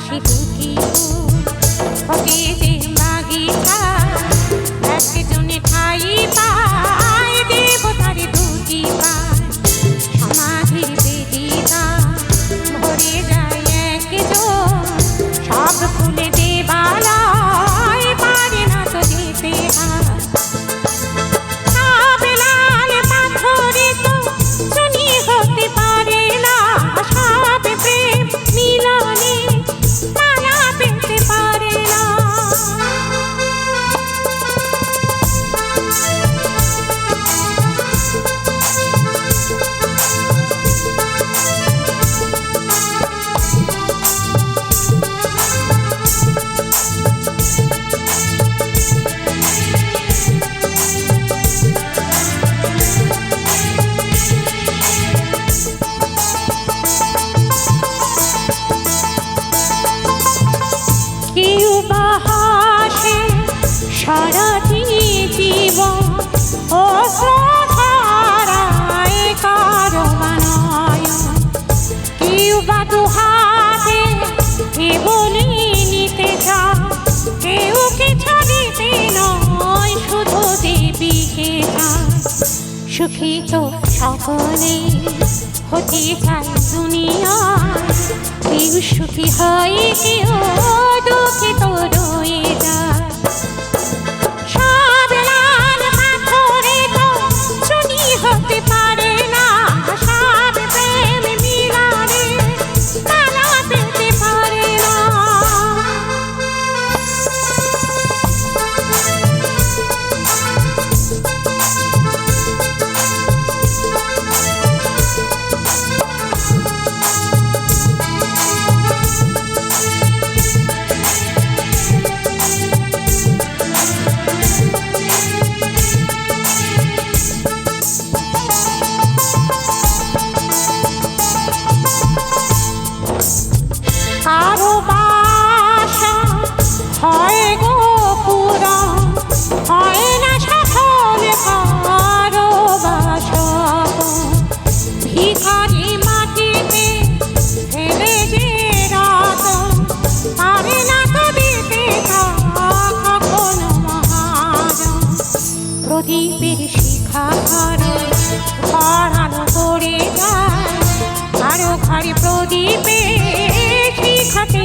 হাসি ফুকি বা দু হাতে জীবনী নিতে চা কেউ কিছু দিতে নয়, শুধু সুখী তো সকলে হতে চাই দুনিয়া কেউ সুখী হয়, কেউ দ্বীপের শিখা হারানো করে যায়। আরও ঘরে প্রদীপে শিখাতে